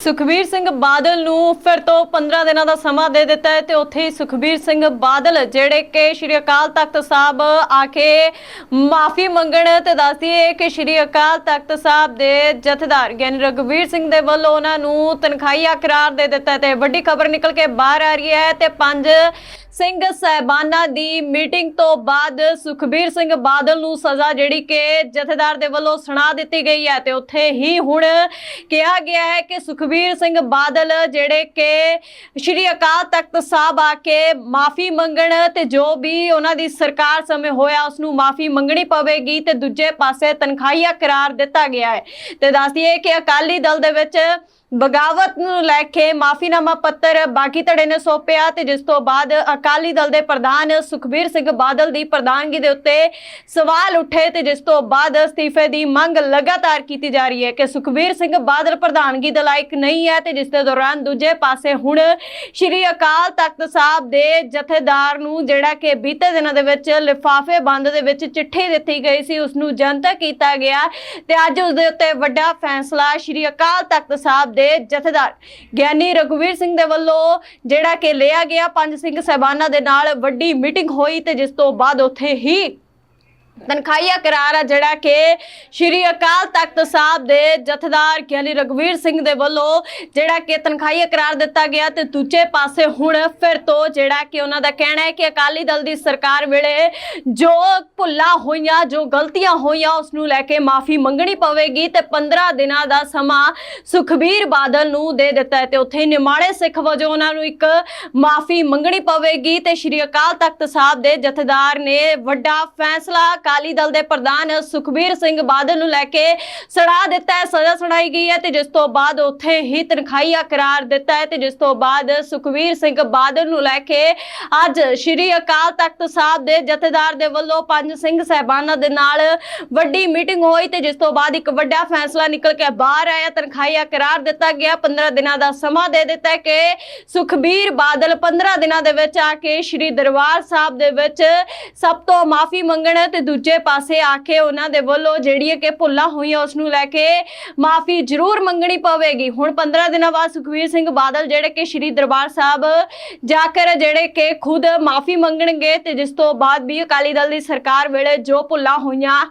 ਸੁਖਬੀਰ ਸਿੰਘ ਬਾਦਲ ਨੂੰ ਫਿਰ ਤੋਂ 15 ਦਿਨਾਂ ਦਾ ਸਮਾਂ ਦੇ ਦਿੱਤਾ ਹੈ ਤੇ ਉੱਥੇ ਹੀ ਸੁਖਬੀਰ ਸਿੰਘ ਬਾਦਲ, ਜਿਹੜੇ ਕਿ ਸ਼੍ਰੀ ਅਕਾਲ ਤਖਤ ਸਾਹਿਬ ਆ ਕੇ ਮਾਫੀ ਮੰਗਣ ਤੇ ਦੱਸਦੀਏ ਕਿ ਸ਼੍ਰੀ ਅਕਾਲ ਤਖਤ ਸਾਹਿਬ ਦੇ ਜਥੇਦਾਰ ਗਿਆਨੀ ਰਘਵੀਰ ਸਿੰਘ ਦੇ ਵੱਲੋਂ ਉਹਨਾਂ ਨੂੰ ਤਨਖਾਹੀਆ ਕਰਾਰ ਦੇ ਦਿੱਤਾ ਹੈ ਤੇ ਵੱਡੀ ਖਬਰ ਨਿਕਲ ਕੇ ਬਾਹਰ ਆ ਰਹੀ ਹੈ ਤੇ ਪੰਜ ਸਿੰਘ ਸਹਿਬਾਨਾਂ ਦੀ ਮੀਟਿੰਗ ਤੋਂ ਬਾਅਦ ਸੁਖਬੀਰ ਸਿੰਘ ਬਾਦਲ ਨੂੰ ਸਜ਼ਾ ਜਿਹੜੀ ਕਿ ਜਥੇਦਾਰ ਦੇ ਵੱਲੋਂ ਸੁਣਾ ਦਿੱਤੀ ਗਈ ਹੈ ਤੇ ਉੱਥੇ ਹੀ ਹੁਣ ਕਿਹਾ ਗਿਆ ਹੈ ਕਿ ਸੁਖ ਸੁਖਬੀਰ ਸਿੰਘ ਬਾਦਲ, ਜਿਹੜੇ ਕਿ ਸ਼੍ਰੀ ਅਕਾਲ ਤਖਤ ਸਾਹਿਬ ਆ ਕੇ ਮਾਫੀ ਮੰਗਣ ਤੇ ਜੋ ਵੀ ਉਹਨਾਂ ਦੀ ਸਰਕਾਰ ਸਮੇਂ ਹੋਇਆ ਉਸ ਨੂੰ ਮਾਫੀ ਮੰਗਣੀ ਪਵੇਗੀ ਤੇ ਦੂਜੇ ਪਾਸੇ ਤਨਖਾਹੀਆ ਕਰਾਰ ਦਿੱਤਾ ਗਿਆ ਹੈ। ਤੇ ਦੱਸ ਕਿ ਅਕਾਲੀ ਦਲ ਦੇ ਵਿੱਚ ਬਗਾਵਤ ਨੂੰ ਲੈ ਕੇ ਮਾਫੀਨਾਮਾ ਪੱਤਰ ਬਾਕੀ ਧੜੇ ਨੇ ਸੌਂਪਿਆ ਤੇ ਜਿਸ ਤੋਂ ਬਾਅਦ ਅਕਾਲੀ ਦਲ ਦੇ ਪ੍ਰਧਾਨ ਸੁਖਬੀਰ ਸਿੰਘ ਬਾਦਲ ਦੀ ਪ੍ਰਧਾਨਗੀ ਦੇ ਉੱਤੇ ਸਵਾਲ ਉੱਠੇ ਤੇ ਜਿਸ ਤੋਂ ਬਾਅਦ ਅਸਤੀਫੇ ਦੀ ਮੰਗ ਲਗਾਤਾਰ ਕੀਤੀ ਜਾ ਰਹੀ ਹੈ ਕਿ ਸੁਖਬੀਰ ਸਿੰਘ ਬਾਦਲ ਪ੍ਰਧਾਨਗੀ ਦੇ ਲਾਇਕ ਨਹੀਂ ਹੈ ਤੇ ਜਿਸ ਦੇ ਦੌਰਾਨ ਦੂਜੇ ਪਾਸੇ ਹੁਣ ਸ਼੍ਰੀ ਅਕਾਲ ਤਖਤ ਸਾਹਿਬ ਦੇ ਜਥੇਦਾਰ ਨੂੰ ਜਿਹੜਾ ਕਿ ਬੀਤੇ ਦਿਨਾਂ ਦੇ ਵਿੱਚ ਲਿਫਾਫੇ ਬੰਦ ਦੇ ਵਿੱਚ ਚਿੱਠੀ ਦਿੱਤੀ ਗਈ ਸੀ ਉਸ ਨੂੰ ਜਨਤਕ ਕੀਤਾ ਗਿਆ ਤੇ ਅੱਜ ਉਸ ਦੇ ਉੱਤੇ ਵੱਡਾ ਫੈਸਲਾ ਸ਼੍ਰੀ ਅਕਾਲ ਤਖਤ ਸਾਹਿਬ ਦੇ ਜਥੇਦਾਰ ਗਿਆਨੀ ਰਘੁਵੀਰ ਸਿੰਘ ਦੇ ਵੱਲੋਂ ਜਿਹੜਾ ਕਿ ਲਿਆ ਗਿਆ। ਪੰਜ ਸਿੰਘ ਸਹਿਬਾਨਾਂ ਦੇ ਨਾਲ ਵੱਡੀ ਮੀਟਿੰਗ ਹੋਈ ਤੇ ਜਿਸ ਤੋਂ ਬਾਅਦ ਉੱਥੇ ਹੀ ਤਨਖਾਹੀਆ ਕਰਾਰ ਆ ਜਿਹੜਾ ਕਿ ਸ਼੍ਰੀ ਅਕਾਲ ਤਖਤ ਸਾਹਿਬ ਦੇ ਜਥੇਦਾਰ ਗਿਆਨੀ ਰਗਵੀਰ ਸਿੰਘ ਦੇ ਵੱਲੋਂ ਜਿਹੜਾ ਕਿ ਤਨਖਾਹੀਆ ਕਰਾਰ ਦਿੱਤਾ ਗਿਆ ਤੇ ਦੂਜੇ ਪਾਸੇ ਹੁਣ ਫਿਰ ਤੋਂ ਜਿਹੜਾ ਕਿ ਉਹਨਾਂ ਦਾ ਕਹਿਣਾ ਹੈ ਕਿ ਅਕਾਲੀ ਦਲ ਦੀ ਸਰਕਾਰ ਵੇਲੇ ਜੋ ਭੁੱਲਾਂ ਹੋਈਆਂ, ਜੋ ਗਲਤੀਆਂ ਹੋਈਆਂ ਉਸ ਨੂੰ ਲੈ ਕੇ ਮਾਫੀ ਮੰਗਣੀ ਪਵੇਗੀ ਤੇ 15 ਦਿਨਾਂ ਦਾ ਸਮਾਂ ਸੁਖਬੀਰ ਬਾਦਲ ਨੂੰ ਦੇ ਦਿੱਤਾ ਹੈ ਤੇ ਉੱਥੇ ਨਿਮਾਣੇ ਸਿੱਖ ਵਜੋਂ ਉਹਨਾਂ ਨੂੰ ਇੱਕ ਮਾਫੀ ਮੰਗਣੀ ਪਵੇਗੀ ਤੇ ਸ਼੍ਰੀ ਅਕਾਲ ਤਖਤ ਸਾਹਿਬ ਦੇ ਜਥੇਦਾਰ ਨੇ ਵੱਡਾ ਫੈਸਲਾ ਅਕਾਲੀ ਦਲ ਦੇ ਪ੍ਰਧਾਨ ਸੁਖਬੀਰ ਸਿੰਘ ਬਾਦਲ ਨੂੰ ਲੈ ਕੇ ਸੜਾ ਦਿੱਤਾ ਹੈ, ਸਜ਼ਾ ਸੁਣਾਈ ਗਈ ਹੈ ਤੇ ਜਿਸ ਤੋਂ ਬਾਅਦ ਉੱਥੇ ਹੀ ਤਨਖਾਹੀਆ ਕਰਾਰ ਦਿੱਤਾ ਹੈ ਤੇ ਜਿਸ ਤੋਂ ਬਾਅਦ ਸੁਖਬੀਰ ਸਿੰਘ ਬਾਦਲ ਨੂੰ ਲੈ ਕੇ ਅੱਜ ਸ਼੍ਰੀ ਅਕਾਲ ਤਖਤ ਸਾਹਿਬ ਦੇ ਜਥੇਦਾਰ ਦੇ ਵੱਲੋਂ ਪੰਜ ਸਿੰਘ ਸਹਿਬਾਨਾਂ ਦੇ ਨਾਲ ਵੱਡੀ ਮੀਟਿੰਗ ਹੋਈ ਤੇ ਜਿਸ ਤੋਂ ਬਾਅਦ ਇੱਕ ਵੱਡਾ ਫੈਸਲਾ ਨਿਕਲ ਕੇ ਬਾਹਰ ਆਇਆ। ਤਨਖਾਹੀਆ ਕਰਾਰ ਦਿੱਤਾ ਗਿਆ। 15 ਦਿਨਾਂ ਦਾ ਸਮਾਂ ਦੇ ਦਿੱਤਾ ਕਿ ਸੁਖਬੀਰ ਬਾਦਲ 15 ਦਿਨਾਂ ਦੇ ਵਿੱਚ ਆ ਕੇ ਸ਼੍ਰੀ ਦਰਬਾਰ ਸਾਹਿਬ ਦੇ ਵਿੱਚ ਸਭ ਤੋਂ ਮਾਫੀ ਮੰਗਣ ਤੇ ਦੂਜੇ ਪਾਸੇ ਆ ਕੇ ਉਹਨਾਂ ਦੇ ਵੱਲੋਂ ਜਿਹੜੀ ਕਿ ਭੁੱਲਾਂ ਹੋਈਆਂ ਉਸ ਨੂੰ ਲੈ ਕੇ ਮਾਫੀ ਜ਼ਰੂਰ ਮੰਗਣੀ ਪਵੇਗੀ। ਹੁਣ 15 ਦਿਨਾਂ ਬਾਅਦ ਸੁਖਬੀਰ ਸਿੰਘ ਬਾਦਲ ਜਿਹੜੇ ਕਿ ਸ਼੍ਰੀ ਦਰਬਾਰ ਸਾਹਿਬ ਜਾ ਕੇ ਜਿਹੜੇ ਕਿ ਖੁਦ ਮਾਫੀ ਮੰਗਣਗੇ ਤੇ ਜਿਸ ਤੋਂ ਬਾਅਦ ਵੀ ਅਕਾਲੀ ਦਲ ਦੀ ਸਰਕਾਰ ਵੇਲੇ ਜੋ ਭੁੱਲਾਂ ਹੋਈਆਂ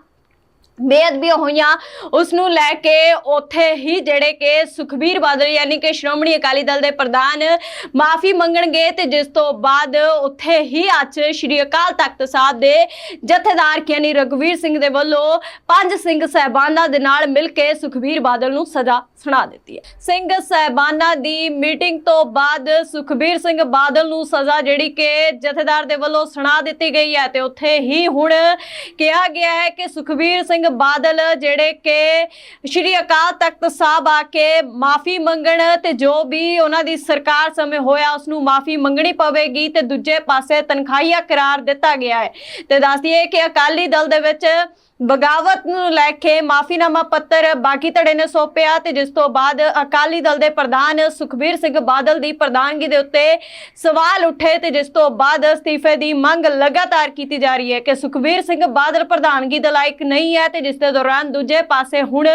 ਬੇਅਦਬੀਆਂ ਹੋਈਆਂ। ਉਸ ਨੂੰ ਲੈ ਕੇ ਉੱਥੇ ਹੀ ਜਿਹੜੇ ਕਿ ਸੁਖਬੀਰ ਬਾਦਲ ਯਾਨੀ ਕਿ ਸ਼੍ਰੋਮਣੀ ਅਕਾਲੀ ਦਲ ਦੇ ਪ੍ਰਧਾਨ ਮਾਫੀ ਮੰਗਣਗੇ ਤੇ ਜਿਸ ਤੋਂ ਬਾਅਦ ਉੱਥੇ ਹੀ ਅੱਜ ਸ਼੍ਰੀ ਅਕਾਲ ਤਖਤ ਸਾਹਿਬ ਦੇ ਜਥੇਦਾਰ ਯਾਨੀ ਰਗਵੀਰ ਸਿੰਘ ਦੇ ਵੱਲੋਂ ਪੰਜ ਸਿੰਘ ਸਹਿਬਾਨਾਂ ਦੇ ਨਾਲ ਮਿਲ ਕੇ ਸੁਖਬੀਰ ਬਾਦਲ ਨੂੰ ਸਜ਼ਾ ਸੁਣਾ ਦਿੱਤੀ ਹੈ। ਸਿੰਘ ਸਹਿਬਾਨਾਂ ਦੀ ਮੀਟਿੰਗ ਤੋਂ ਬਾਅਦ ਸੁਖਬੀਰ ਸਿੰਘ ਬਾਦਲ ਨੂੰ ਸਜ਼ਾ ਜਿਹੜੀ ਕਿ ਜਥੇਦਾਰ ਦੇ ਵੱਲੋਂ ਸੁਣਾ ਦਿੱਤੀ ਗਈ ਹੈ ਤੇ ਉੱਥੇ ਹੀ ਹੁਣ ਕਿਹਾ ਗਿਆ ਹੈ ਕਿ ਸੁਖਬੀਰ ਸਿੰਘ ਬਾਦਲ, ਜਿਹੜੇ ਕਿ ਸ਼੍ਰੀ ਅਕਾਲ ਤਖਤ ਸਾਹਿਬ ਆ ਕੇ ਮਾਫੀ ਮੰਗਣ ਤੇ ਜੋ ਵੀ ਉਹਨਾਂ ਦੀ ਸਰਕਾਰ ਸਮੇਂ ਹੋਇਆ ਉਸ ਨੂੰ ਮਾਫੀ ਮੰਗਣੀ ਪਵੇਗੀ ਤੇ ਦੂਜੇ ਪਾਸੇ ਤਨਖਾਹੀਆ ਕਰਾਰ ਦਿੱਤਾ ਗਿਆ ਹੈ। ਤੇ ਦੱਸਦੀਏ ਕਿ ਅਕਾਲੀ ਦਲ ਦੇ ਵਿੱਚ ਬਗਾਵਤ ਨੂੰ ਲੈ ਕੇ ਮਾਫੀਨਾਮਾ ਪੱਤਰ ਬਾਕੀ ਧੜੇ ਨੇ ਸੌਂਪਿਆ ਤੇ ਜਿਸ ਤੋਂ ਬਾਅਦ ਅਕਾਲੀ ਦਲ ਦੇ ਪ੍ਰਧਾਨ ਸੁਖਬੀਰ ਸਿੰਘ ਬਾਦਲ ਦੀ ਪ੍ਰਧਾਨਗੀ ਦੇ ਉੱਤੇ ਸਵਾਲ ਉੱਠੇ ਤੇ ਜਿਸ ਤੋਂ ਬਾਅਦ ਅਸਤੀਫੇ ਦੀ ਮੰਗ ਲਗਾਤਾਰ ਕੀਤੀ ਜਾ ਰਹੀ ਹੈ ਕਿ ਸੁਖਬੀਰ ਸਿੰਘ ਬਾਦਲ ਪ੍ਰਧਾਨਗੀ ਦੇ ਲਾਇਕ ਨਹੀਂ ਹੈ ਤੇ ਜਿਸ ਦੇ ਦੌਰਾਨ ਦੂਜੇ ਪਾਸੇ ਹੁਣ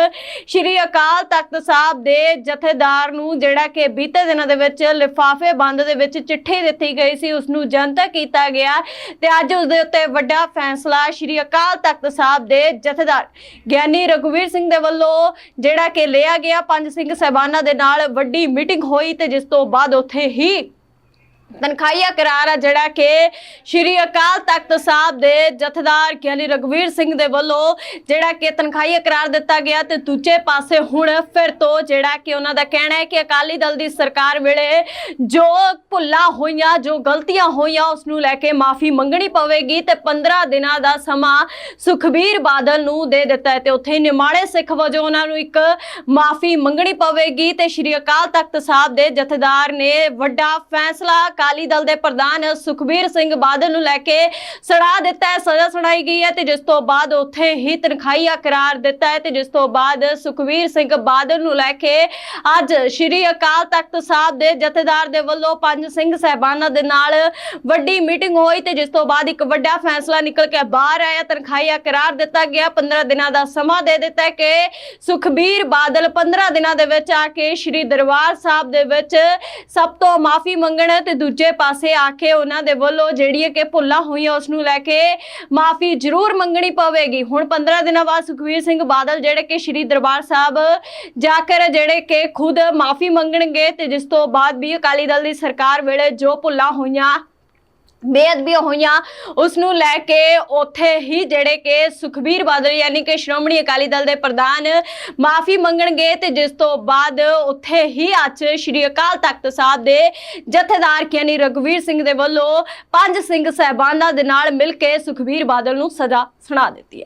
ਸ਼੍ਰੀ ਅਕਾਲ ਤਖਤ ਸਾਹਿਬ ਦੇ ਜਥੇਦਾਰ ਨੂੰ ਜਿਹੜਾ ਕਿ ਬੀਤੇ ਦਿਨਾਂ ਦੇ ਵਿੱਚ ਲਿਫਾਫੇ ਬੰਦ ਦੇ ਵਿੱਚ ਚਿੱਠੀ ਦਿੱਤੀ ਗਈ ਸੀ ਉਸ ਨੂੰ ਜਨਤਕ ਕੀਤਾ ਗਿਆ ਤੇ ਅੱਜ ਉਸ ਦੇ ਉੱਤੇ ਵੱਡਾ ਫੈਸਲਾ ਸ਼੍ਰੀ ਅਕਾਲ ਤਖਤ ਸਾਹਿਬ ਦੇ ਜਥੇਦਾਰ। ਗਿਆਨੀ ਰਘੁਵੀਰ ਸਿੰਘ ਦੇ ਵੱਲੋਂ ਜਿਹੜਾ ਕਿ ਲਿਆ ਗਿਆ ਪੰਜ ਸਿੰਘ ਸਹਿਬਾਨਾਂ ਦੇ ਨਾਲ ਵੱਡੀ ਮੀਟਿੰਗ ਹੋਈ ਤੇ ਜਿਸ ਤੋਂ ਬਾਅਦ ਉੱਥੇ ਹੀ ਤਨਖਾਹੀਆ ਕਰਾਰ ਆ ਜਿਹੜਾ ਕਿ ਸ਼੍ਰੀ ਅਕਾਲ ਤਖਤ ਸਾਹਿਬ ਦੇ ਜਥੇਦਾਰ ਗਿਆਨੀ ਰਗਵੀਰ ਸਿੰਘ ਦੇ ਵੱਲੋਂ ਜਿਹੜਾ ਕਿ ਤਨਖਾਹੀਆ ਕਰਾਰ ਦਿੱਤਾ ਗਿਆ ਤੇ ਦੂਜੇ ਪਾਸੇ ਹੁਣ ਫਿਰ ਤੋਂ ਜਿਹੜਾ ਕਿ ਉਹਨਾਂ ਦਾ ਕਹਿਣਾ ਹੈ ਕਿ ਅਕਾਲੀ ਦਲ ਦੀ ਸਰਕਾਰ ਵੇਲੇ ਜੋ ਭੁੱਲਾਂ ਹੋਈਆਂ, ਜੋ ਗਲਤੀਆਂ ਹੋਈਆਂ, ਉਸ ਨੂੰ ਲੈ ਕੇ ਮਾਫੀ ਮੰਗਣੀ ਪਵੇਗੀ ਤੇ 15 ਦਿਨਾਂ ਦਾ ਸਮਾਂ ਸੁਖਬੀਰ ਬਾਦਲ ਨੂੰ ਦੇ ਦਿੱਤਾ ਹੈ ਤੇ ਉੱਥੇ ਨਿਮਾਣੇ ਸਿੱਖ ਵਜੋਂ ਉਹਨਾਂ ਨੂੰ ਇੱਕ ਮਾਫੀ ਮੰਗਣੀ ਪਵੇਗੀ ਤੇ ਸ਼੍ਰੀ ਅਕਾਲ ਤਖਤ ਸਾਹਿਬ ਦੇ ਜਥੇਦਾਰ ਨੇ ਵੱਡਾ ਫੈਸਲਾ ਅਕਾਲੀ ਦਲ ਦੇ ਪ੍ਰਧਾਨ ਸੁਖਬੀਰ ਸਿੰਘ ਬਾਦਲ ਨੂੰ ਲੈ ਕੇ ਸੜਾ ਦਿੱਤਾ ਹੈ, ਸਜ਼ਾ ਸੁਣਾਈ ਗਈ ਹੈ ਤੇ ਜਿਸ ਤੋਂ ਬਾਅਦ ਉੱਥੇ ਹੀ ਤਨਖਾਹੀਆ ਕਰਾਰ ਦਿੱਤਾ ਹੈ ਤੇ ਜਿਸ ਤੋਂ ਬਾਅਦ ਸੁਖਬੀਰ ਸਿੰਘ ਬਾਦਲ ਨੂੰ ਲੈ ਕੇ ਅੱਜ ਸ਼੍ਰੀ ਅਕਾਲ ਤਖਤ ਸਾਹਿਬ ਦੇ ਜਥੇਦਾਰ ਦੇ ਵੱਲੋਂ ਪੰਜ ਸਿੰਘ ਸਹਿਬਾਨਾਂ ਦੇ ਨਾਲ ਵੱਡੀ ਮੀਟਿੰਗ ਹੋਈ ਤੇ ਜਿਸ ਤੋਂ ਬਾਅਦ ਇੱਕ ਵੱਡਾ ਫੈਸਲਾ ਨਿਕਲ ਕੇ ਬਾਹਰ ਆਇਆ। ਤਨਖਾਹੀਆ ਕਰਾਰ ਦਿੱਤਾ ਗਿਆ। 15 ਦਿਨਾਂ ਦਾ ਸਮਾਂ ਦੇ ਦਿੱਤਾ ਕਿ ਸੁਖਬੀਰ ਬਾਦਲ 15 ਦਿਨਾਂ ਦੇ ਵਿੱਚ ਆ ਕੇ ਸ਼੍ਰੀ ਦਰਬਾਰ ਸਾਹਿਬ ਦੇ ਵਿੱਚ ਸਭ ਤੋਂ ਮਾਫੀ ਮੰਗਣ ਤੇ ਦੂਜੇ ਪਾਸੇ ਆ ਕੇ ਉਹਨਾਂ ਦੇ ਵੱਲੋਂ ਜਿਹੜੀ ਕਿ ਭੁੱਲਾਂ ਹੋਈਆਂ, ਉਸ ਨੂੰ ਲੈ ਕੇ ਮਾਫੀ ਜ਼ਰੂਰ ਮੰਗਣੀ ਪਵੇਗੀ। ਹੁਣ 15 ਦਿਨਾਂ ਬਾਅਦ ਸੁਖਬੀਰ ਸਿੰਘ ਬਾਦਲ ਜਿਹੜੇ ਕਿ ਸ਼੍ਰੀ ਦਰਬਾਰ ਸਾਹਿਬ ਜਾ ਕੇ ਜਿਹੜੇ ਕਿ ਖੁਦ ਮਾਫੀ ਮੰਗਣਗੇ ਤੇ ਜਿਸ ਤੋਂ ਬਾਅਦ ਵੀ ਅਕਾਲੀ ਦਲ ਦੀ ਸਰਕਾਰ ਵੇਲੇ ਜੋ ਭੁੱਲਾਂ ਹੋਈਆਂ ਬੇਅਦਬੀਆਂ ਹੋਈਆਂ। ਉਸ ਨੂੰ ਲੈ ਕੇ ਉੱਥੇ ਹੀ ਜਿਹੜੇ ਕਿ ਸੁਖਬੀਰ ਬਾਦਲ ਯਾਨੀ ਕਿ ਸ਼੍ਰੋਮਣੀ ਅਕਾਲੀ ਦਲ ਦੇ ਪ੍ਰਧਾਨ ਮਾਫੀ ਮੰਗਣਗੇ ਤੇ ਜਿਸ ਤੋਂ ਬਾਅਦ ਉੱਥੇ ਹੀ ਅੱਜ ਸ਼੍ਰੀ ਅਕਾਲ ਤਖਤ ਸਾਹਿਬ ਦੇ ਜਥੇਦਾਰ ਯਾਨੀ ਰਗਵੀਰ ਸਿੰਘ ਦੇ ਵੱਲੋਂ ਪੰਜ ਸਿੰਘ ਸਹਿਬਾਨਾਂ ਦੇ ਨਾਲ ਮਿਲ ਕੇ ਸੁਖਬੀਰ ਬਾਦਲ ਨੂੰ ਸਜ਼ਾ ਸੁਣਾ ਦਿੱਤੀ ਹੈ।